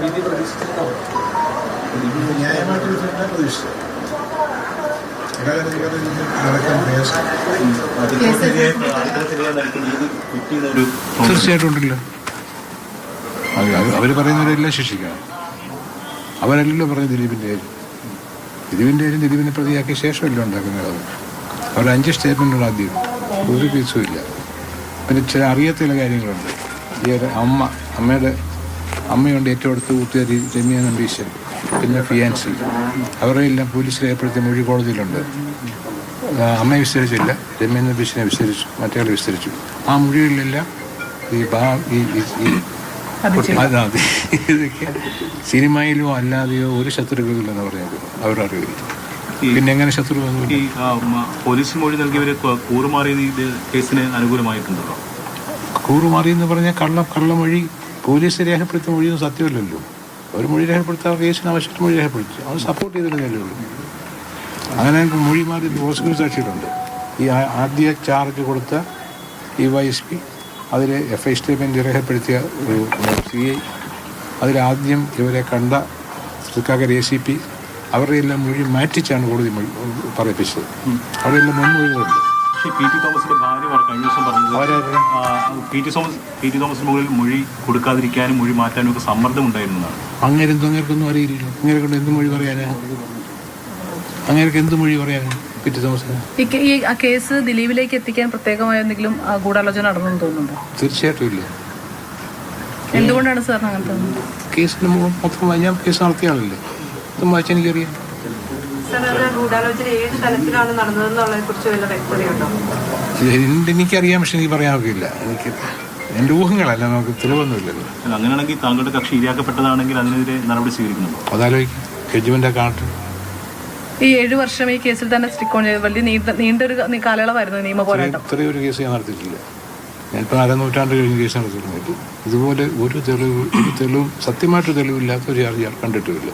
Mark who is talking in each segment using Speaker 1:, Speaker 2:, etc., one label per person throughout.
Speaker 1: വിധി
Speaker 2: തീർച്ചയായിട്ടും ഉണ്ടല്ലോ അവർ പറയുന്നവരെല്ലാം ശിക്ഷിക്കണം. അവരല്ലല്ലോ പറഞ്ഞു ദിലീപിന്റെ കാര്യം ദിലീപിന്റെ കാര്യം ദിലീപിനെ പ്രതിയാക്കിയ ശേഷമല്ല ഉണ്ടാക്കുന്നത് അത്. അവർ അഞ്ച് ആദ്യം. ഒരു പീസും ഇല്ല. പിന്നെ ചില അറിയാത്ത കാര്യങ്ങളുണ്ട്. ഈ ഒരു അമ്മ അമ്മയുടെ അമ്മയുണ്ട് ഏറ്റവും അടുത്ത് കൂട്ടുകാരി രമ്യ നമ്പീശൻ പിന്നെ ഫിയാൻസി. അവരെല്ലാം പോലീസിൽ ഏർപ്പെടുത്തിയ മൊഴി കോടതിയിലുണ്ട്. അമ്മയെ വിസ്തരിച്ചില്ല രമ്യ നമ്പീശനെ വിസ്തരിച്ചു മറ്റേ വിസ്തരിച്ചു. ആ മൊഴികളിലെല്ലാം ഈ ബാ ഈ അതെ ഇതൊക്കെ സിനിമയിലോ അല്ലാതെയോ ഒരു ശത്രുക്കളില്ലെന്ന് പറയുന്നത് അവരുടെ അറിവിൽ പിന്നെ എങ്ങനെ ശത്രു വന്നു
Speaker 3: ഈ പോലീസ് മൊഴി നൽകിയവരെ കൂറുമാറിയ കൂറുമാറിയത് ഇത് കേസിന് അനുകൂലമായിട്ടുണ്ടോ?
Speaker 2: കൂറുമാറി എന്ന് പറഞ്ഞാൽ കള്ളം കള്ളമൊഴി പോലീസ് രേഖപ്പെടുത്തിയ മൊഴിയൊന്നും സത്യമല്ലല്ലോ. ഒരു മൊഴി രേഖപ്പെടുത്താൻ കേസിന് ആവശ്യത്തിന് മൊഴി രേഖപ്പെടുത്തി. അത് സപ്പോർട്ട് ചെയ്തില്ലെന്നല്ലേ ഉള്ളൂ. അങ്ങനെ മൊഴി മാറി പ്രോസിക്യൂട്ട് സാക്ഷിയിലുണ്ട് ഈ ആദ്യ ചാർജ് കൊടുത്ത ഈ വൈ എസ് പി അതിൽ എഫ് ഐ സ്റ്റേറ്റ്മെന്റ് രേഖപ്പെടുത്തിയ ഒരു സി ഐ അതിലാദ്യം ഇവരെ കണ്ട തൃക്കാക്കര എ സി പി അവരുടെ എല്ലാം മൊഴി മാറ്റിച്ചാണ് കോടതി മൊഴി പറയിപ്പിച്ചത്. അവരെല്ലാം മുൻമൊഴികളുണ്ട്.
Speaker 3: പക്ഷേ പി ടി തോമസിന്റെ ഭാര്യ കഴിഞ്ഞ ദിവസം പറഞ്ഞത് P T Thomas P T തോമസിന് മുകളിൽ മൊഴി കൊടുക്കാതിരിക്കാനും മൊഴി മാറ്റാനും ഒക്കെ സമ്മർദ്ദം ഉണ്ടായിരുന്നതാണ്
Speaker 2: അങ്ങേരെന്തും അങ്ങേർക്കൊന്നും അറിയില്ലല്ലോ. അങ്ങേരെ കൊണ്ട് എന്ത് മൊഴി പറയാനാ? അങ്ങേർക്ക് എന്ത് മൊഴി പറയാനാ പി ടി
Speaker 4: ഈ ഈ കേസ് ദിലീപിലേക്ക് എത്തിക്കാൻ പ്രത്യേകമായ എന്തെങ്കിലും ആ, ഗൂഢാലോചന നടന്നെന്ന് തോന്നുന്നുണ്ടോ?
Speaker 2: തീർച്ചയായിട്ടും ഇല്ല.
Speaker 4: എന്തുകൊണ്ടാണ് സാറിന് അങ്ങനെ തോന്നുന്നത്?
Speaker 2: കേസിന് മൊത്തം ഞാൻ കേസ് നടത്തിയാണല്ലോ. എനിക്കറിയാം.
Speaker 5: മൊത്തം ഗൂഢാലോചന ഏത് തലത്തിലാണ് നടന്നതെന്നുള്ളതിനെ കുറിച്ച് വല്ല വ്യക്തതയുണ്ടോ?
Speaker 2: എനിക്കറിയാം പക്ഷെ എനിക്ക് പറയാൻ ഒക്കില്ല. എനിക്ക് എന്റെ ഊഹങ്ങളല്ല നമുക്ക് തെളിവൊന്നുമില്ലല്ലോ.
Speaker 3: അങ്ങനെയാണെങ്കിൽ താങ്കളുടെ കക്ഷി ഇരയാക്കപ്പെട്ടതാണെങ്കിൽ അതിനെതിരെ നടപടി സ്വീകരിക്കുന്നുണ്ടോ?
Speaker 2: അതാലോചിക്കും. ജഡ്ജ്മെന്റ് കാണട്ടെ
Speaker 4: ഈ ഏഴു വർഷം ഈ കേസിൽ തന്നെ സ്റ്റിക്ക് ഓൺ ചെയ്ത് വലിയ നീണ്ട നീണ്ടൊരു കാലയളവായിരുന്നു നിയമ പോരാട്ടം.
Speaker 2: ഇത്രയും ഒരു കേസ് ഞാൻ നടത്തിയിട്ടില്ല. ഞാനിപ്പോൾ അരനൂറ്റാണ്ട് കഴിഞ്ഞ കേസ് നടത്തിയിട്ടുണ്ട് ഇതുപോലെ ഒരു തെളിവ് ഒരു തെളിവും സത്യമായിട്ട് തെളിവില്ലാത്ത ഒരു കണ്ടിട്ടുമില്ല.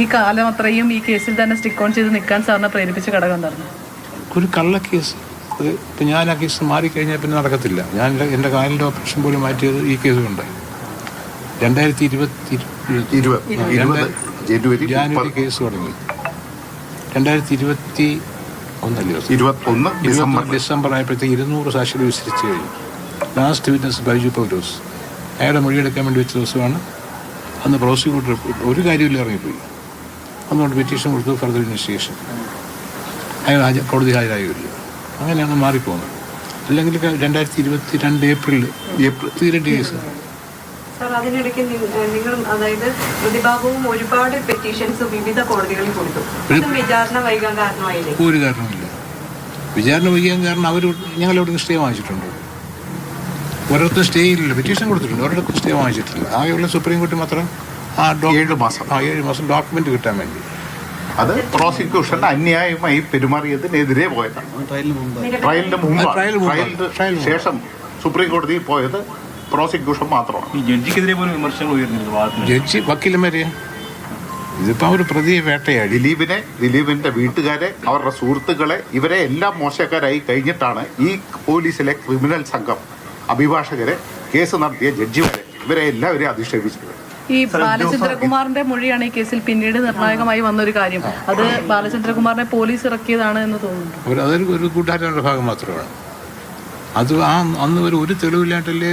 Speaker 4: ഈ കാലം അത്രയും ഈ കേസിൽ തന്നെ സ്റ്റിക്ക് ഓൺ ചെയ്ത് നിൽക്കാൻ സാറിനെ പ്രേരിപ്പിച്ച ഘടകം എന്തായിരുന്നു?
Speaker 2: ഒരു കള്ള കേസ്. അത് ഇപ്പം ഞാൻ ആ കേസ് മാറിക്കഴിഞ്ഞാൽ പിന്നെ നടക്കത്തില്ല. ഞാൻ എന്റെ കാലിന്റെ ഓപ്പറേഷൻ പോലും മാറ്റിയത് ഈ കേസ് കൊണ്ട്. രണ്ടായിരത്തി ഇരുപത്തി
Speaker 6: ഇരുപത്. ഇരുപത് ജനുവരി
Speaker 2: ജാനുവരി കേസ് തുടങ്ങി. രണ്ടായിരത്തി ഇരുപത്തി ഒന്നല്ലേ
Speaker 6: ഇരുപത്തൊന്ന് ഡിസംബർ.
Speaker 2: ആയപ്പോഴത്തേക്ക് ഇരുന്നൂറ് സാക്ഷികൾ വിസ്തരിച്ച് കഴിഞ്ഞു. ലാസ്റ്റ് വിറ്റ്നസ് ബൈജു പൗലോസ് അയാളുടെ മൊഴിയെടുക്കാൻ വേണ്ടി വെച്ച ദിവസമാണ്. അന്ന് പ്രോസിക്യൂട്ടർ ഒരു കാര്യമില്ല ഇറങ്ങിപ്പോയി. അതുകൊണ്ട് പെറ്റീഷൻ കൊടുത്തു ഫർദർ ഇൻവെസ്റ്റിഗേഷൻ അയാൾ കോടതി ഹാജരായില്ല. അങ്ങനെയാണ് മാറിപ്പോകുന്നത്. അല്ലെങ്കിൽ രണ്ടായിരത്തി ഇരുപത്തി രണ്ട് ഏപ്രിൽ ഏപ്രിൽ തീരേണ്ട കേസ്
Speaker 5: സാർ അതിനിടയ്ക്ക് നി- നിങ്ങൾ അതായത് പ്രതിഭാഗവും ഒരുപാട് പെറ്റീഷൻസ് വിവിധ കോടതികളിൽ കൊടുത്തു. അതും വിചാരണ വൈകാൻ കാരണമായില്ലേ?
Speaker 2: ഒരു കാരണമില്ല. വിചാരണ വൈകാൻ കാരണം അവർ ഞങ്ങൾ എവിടെ സ്റ്റേ വാങ്ങിച്ചിട്ടുണ്ട്? ഒരിടത്തും സ്റ്റേ ഇല്ലല്ലോ പെറ്റീഷൻ കൊടുത്തിട്ടുണ്ട്. ഒരിടത്തും സ്റ്റേ വാങ്ങിച്ചിട്ടില്ല. ആകെയുള്ള സുപ്രീം കോടതി മാത്രം ആ
Speaker 6: ഏഴ് മാസം.
Speaker 2: ആ ഏഴ് മാസം ഡോക്യുമെന്റ് കിട്ടാൻ വേണ്ടി.
Speaker 6: അത് പ്രോസിക്യൂഷൻ അന്യായമായി പെരുമാറിയതിനെതിരെ പോയതാണ്. ട്രയലിന് മുമ്പ്
Speaker 2: ട്രയലിന്
Speaker 6: ശേഷം സുപ്രീം കോടതി പോയത് പ്രോസിക്യൂഷൻ മാത്രമാണ്.
Speaker 3: ഈ ജഡ്ജിക്കെതിരെ പോലും വിമർശനങ്ങൾ ഉയർന്നിരുന്നു വാദത്തിന്.
Speaker 2: ജഡ്ജി വക്കീലന്മാരെയാ ഇതിപ്പോ ഒരു പ്രതിയെ വേട്ടയാണ്
Speaker 6: ദിലീപിനെ ദിലീപിന്റെ വീട്ടുകാരെ അവരുടെ സുഹൃത്തുക്കളെ ഇവരെ എല്ലാം മോശക്കാരായി കഴിഞ്ഞിട്ടാണ് ഈ പോലീസിലെ ക്രിമിനൽ സംഘം അഭിഭാഷകരെ കേസ് നടത്തിയ ജഡ്ജിമാരെ. ഇവരെ എല്ലാവരെയും അധിക്ഷേപിച്ചത്.
Speaker 4: ഈ ബാലചന്ദ്രകുമാറിന്റെ മൊഴിയാണ് ഈ കേസിൽ പിന്നീട് നിർണായകമായി വന്നൊരു കാര്യം. അത് ബാലചന്ദ്രകുമാറിനെ പോലീസ് ഇറക്കിയതാണ് എന്ന് തോന്നുന്നു
Speaker 2: അതൊരു ഒരു കൂട്ടുകാരുടെ ഭാഗം മാത്രമാണ്. അത് ആ അന്ന് ഒരു ഒരു തെളിവില്ലാണ്ടല്ലേ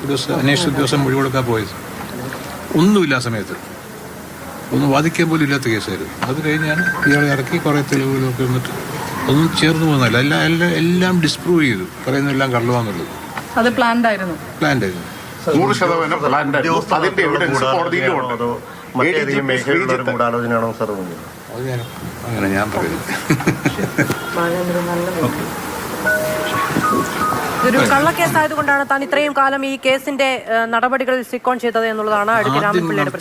Speaker 2: പോലീസ് അന്വേഷണ ഉദ്യോഗസ്ഥൻ മൊഴി കൊടുക്കാൻ പോയത്? ഒന്നുമില്ല ആ സമയത്ത്. ഒന്നും വാദിക്കാൻ പോലും ഇല്ലാത്ത കേസായിരുന്നു. അത് കഴിഞ്ഞാണ് ഇയാളെ ഇറക്കി കുറേ തെളിവുകളൊക്കെ വന്നിട്ട് ഒന്നും ചേർന്ന് പോകുന്നില്ല എല്ലാം എല്ലാം എല്ലാം ഡിസ്പ്രൂവ് ചെയ്തു. പറയുന്നതെല്ലാം കള്ളുവാന്നുള്ളത്
Speaker 4: അത് പ്ലാൻഡ് ആയിരുന്നു
Speaker 2: പ്ലാൻഡ് ആയിരുന്നു
Speaker 6: നൂറ് ശതമാനം പ്ലാൻഡ് അതിന്റെ എവിഡൻസ് കോടതിയിലും ഉണ്ട്.
Speaker 7: അതോ മറ്റേതെങ്കിലും മേഖലയിലുള്ള ഒരു ഗൂഢാലോചനയാണോ സാർ
Speaker 2: അങ്ങനെ ഞാൻ
Speaker 8: ഇതൊരു കള്ളക്കേസായതുകൊണ്ടാണ് താൻ ഇത്രയും കാലം ഈ കേസിന്റെ നടപടികളിൽ സിക്കോൺ ചെയ്തത് എന്നുള്ളതാണ്
Speaker 2: അടുത്ത